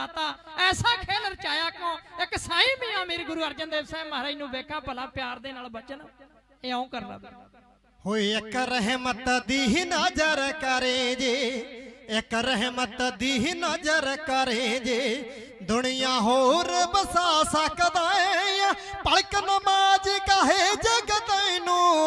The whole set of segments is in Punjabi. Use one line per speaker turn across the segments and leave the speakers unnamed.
ਦਾਤਾ ਐਸਾ ਖੇਲ ਰਚਾਇਆ ਕਿਉਂ? ਇੱਕ ਸਾਈਂ ਮੀਆਂ ਮੇਰੇ ਗੁਰੂ ਅਰਜਨ ਦੇਵ ਸਾਹਿਬ ਮਹਾਰਾਜ ਨੂੰ ਵੇਖਾਂ, ਭਲਾ ਪਿਆਰ ਦੇ ਨਾਲ ਬਚਨ। ਇਹ ਆਉਂ
ਹੋਏ ਇੱਕ ਰਹਿਮਤ ਦੀ ਨਜ਼ਰ ਕਰੇ ਜੇ, ਇੱਕ ਰਹਿਮਤ ਦੀ ਨਜ਼ਰ ਕਰੇ ਜੇ। ਦੁਨੀਆ ਹੋਰ ਬਸਾ ਸਕਦਾ ਏ ਪਲਕ ਨਮਾਜ਼ ਕਾਹੇ ਜਗ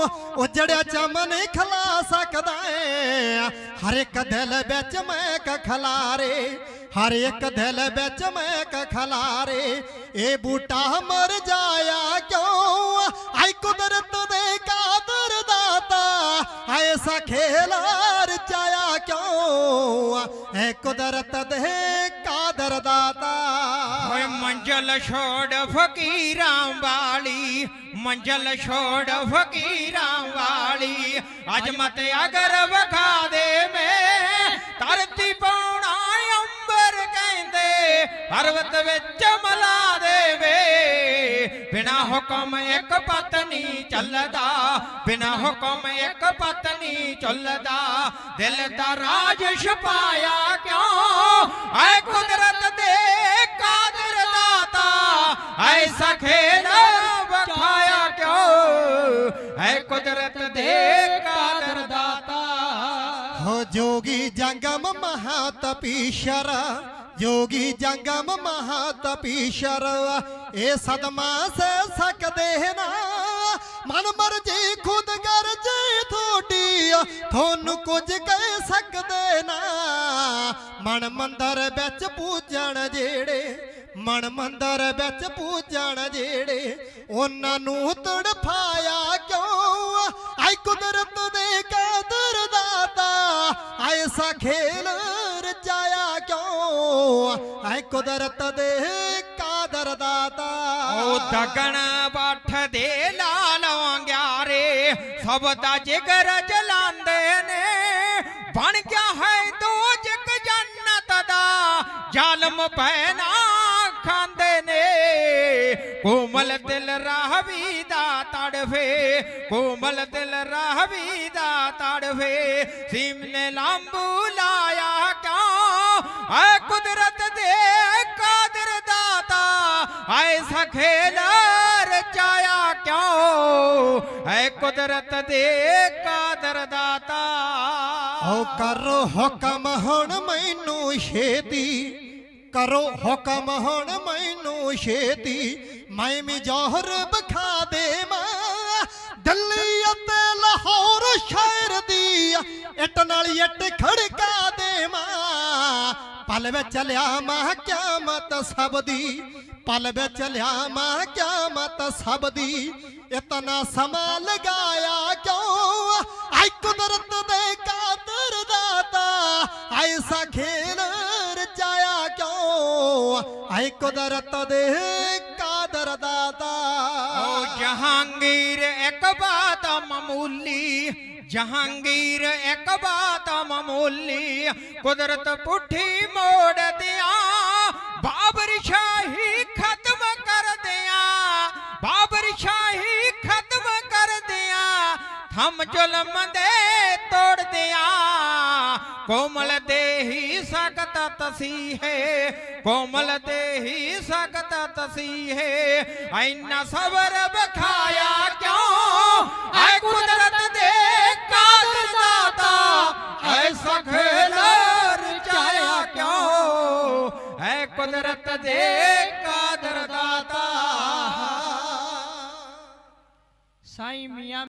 ਤੈਨੂੰ ਉਜੜਿਆ ਚਮਨ ਖਲਾ ਸਕਦਾ ਏ। ਹਰ ਇੱਕ ਦਿਲ ਵਿੱਚ ਮੈਂ ਕ ਖਲਾਰੇ, ਹਰ ਇੱਕ ਦਿਲ ਵਿੱਚ ਮੈਂ ਕ ਖਲਾਰੇ। ਇਹ ਬੂਟਾ ਮਰ ਜਾਇਆ ਕਿਉਂ? ਆਈ ਕੁਦਰਤ ਦੇ ਕਾਦਰ ਦਾਤਾ ਐਸਾ ਖੇਲ ਰਚਾਇਆ ਕਿਉਂ? ਐ ਕੁਦਰਤ ਦੇ ਕਾਦਰ ਦਾਤਾ।
ਓਏ ਮੰਜ਼ਲ ਛੋੜ ਫਕੀਰਾਂ ਵਾਲੀ ਮੰਜ਼ਲ ਛੋੜ ਫਕੀਰਾਂ ਵਾਲੀ ਅਜਮਤ ਅਗਰ ਵਖਾ ਦੇ ਮੈਂ ਧਰਤੀ ਪਾਉਣਾ ਅੰਬਰ ਕਹਿੰਦੇ ਪਰਵਤ ਵਿੱਚ ਮਲਾ ਦੇਵੇ ਬਿਨਾ ਹੁਕਮ ਇੱਕ ਪਤਨੀ ਚੱਲਦਾ ਬਿਨਾ ਹੁਕਮ ਇੱਕ ਪਤਨੀ ਚੱਲਦਾ ਦਿਲ ਦਾ ਰਾਜ ਛਪਾਇਆ ਕਿਉਂ ਐ ਕੁਦਰਤ ਦੇ ਕਾਦਰ ਦਾਤਾ ਐਸਾ ਖੇਲ
ਹੋ ਜੋਗੀ ਜੰਗਮ ਮਹਾਤਪੀਸ਼ਰ ਜੋਗੀ ਜੰਗਮ ਮਹਾਤਪੀਸ਼ਰ ਇਹ ਸਦਮਾ ਸਹਿ ਸਕਦੇ ਨਾ, ਮਨ ਮਰਜ਼ੀ ਖੁਦ ਗਰਜੇ ਥੋਡੀ, ਤੁਹਾਨੂੰ ਕੁਝ ਕਹਿ ਸਕਦੇ ਨਾ। ਮਨ ਮੰਦਰ ਵਿੱਚ ਪੂਜਣ ਜਿਹੜੇ, ਮਨ ਮੰਦਰ ਵਿੱਚ ਪੂਜਣ ਜਿਹੜੇ, ਉਹਨਾਂ ਨੂੰ ਤੜਫਾਇਆ ਕਿਉਂ? ਆਈ ਕੁਦਰਤ ਦੇ ਕਾਦਰ ਐਸਾ ਖੇਲ ਰਚਾਇਆ ਕਿਉਂ? ਆਈ ਕੁਦਰਤ ਦੇ ਕਾਦਰ ਦਾਤਾ।
ਉਹ ਦਗਣ ਬੱਠ ਦੇ ਲਾਲ ਵਾਂਗਿਆਰੇ ਸਭ ਦਾ ਜਿਗਰ ਜਲਾਂਦੇ ਨੇ। ਬਣ ਗਿਆ ਹੈ ਦੋ ਜਗ ਜੰਨਤ ਦਾ, ਜ਼ਾਲਮ ਪੈਨਾ ਕੋਮਲ ਦਿਲ ਰਾਹਵੀ ਦਾ ਤੜਫੇ, ਕੋਮਲ ਦਿਲ ਰਾਹਵੀ ਦਾ ਤੜਫੇ। ਸੀਮ ਨੇ ਲਾਂਬੂ ਲਾਇਆ ਕਿਉਂ? ਐ ਕੁਦਰਤ ਦੇ ਕਾਦਰ ਦਾਤਾ ਸਖੇ ਖੇਲ ਰਚਾਇਆ ਕਿਉਂ? ਐ ਕੁਦਰਤ ਦੇ ਕਾਦਰ ਦਾਤਾ।
ਓ ਕਰੋ ਹੁਕਮ ਹੁਣ ਮੈਨੂੰ ਛੇਤੀ, ਕਰੋ ਹੁਕਮ ਹੁਣ ਮੈਨੂੰ ਛੇਤੀ ਮੈਂ ਵੀ ਜੋਹਰ ਬਖਾ ਦੇਵਾਂ। ਦਿੱਲੀ ਅਤੇ ਲਾਹੌਰ ਸ਼ਹਿਰ ਦੀ ਇੱਟ ਨਾਲ ਇੱਟ ਖੜਕਾ ਦੇਵਾਂ। ਪਲ ਵਿੱਚ ਲਿਆਵਾਂ ਕਿਆਮਤ ਸਭ ਦੀ, ਪਲ ਵਿੱਚ ਲਿਆਵਾਂ ਕਿਆਮਤ ਸਭ ਦੀ। ਇਤਨਾ ਸਮਾਂ ਲਗਾਇਆ ਕਿਉਂ? ਆਈ ਕੁਦਰਤ ਦੇ ਕਾਦਰ ਦਾਤਾ ਐਸਾ ਖੇਲ ਰਚਾਇਆ ਕਿਉਂ? ਆਈ ਕੁਦਰਤ ਦੇ ਕਾਦਰ ਦਾਤਾ
ਓ ਜਹਾਂਗੀਰ, ਇੱਕ ਬਾਤ ਮਾਮੂਲੀ। ਜਹਾਂਗੀਰ, ਇੱਕ ਬਾਤ ਮਾਮੂਲੀ। ਕੁਦਰਤ ਪੁੱਠੀ ਮੋੜ ਦਿਆਂ, ਬਾਬਰ ਸ਼ਾਹੀ ਖਤਮ ਕਰ ਦਿਆਂ। ਬਾਬਰ ਸ਼ਾਹੀ ਖਤਮ ਕਰ ਦਿਆਂ। ਥਮ ਜ਼ੁਲਮ ਦੇ ਤੋੜ ਦਿਆਂ ਕੋਮਲ ਦੇਹੀ ਸਖਤ ਤਸੀਹੇ, ਕੋਮਲ ਦੇਹੀ ਸਖਤ ਤਸੀਹੇ ਐਨਾ ਸਬਰ ਬਖਾਇਆ ਕਿਉਂ? ਐ ਕੁਦਰਤ ਦੇ ਕਾਦਰ ਦਾਤਾ ਐਸਾ ਖੇਲ ਰਚਾਇਆ ਕਿਉਂ? ਐ ਕੁਦਰਤ ਦੇ ਕਾਦਰ ਦਾਤਾ।
ਸਾਈਂ ਮੀਆਂ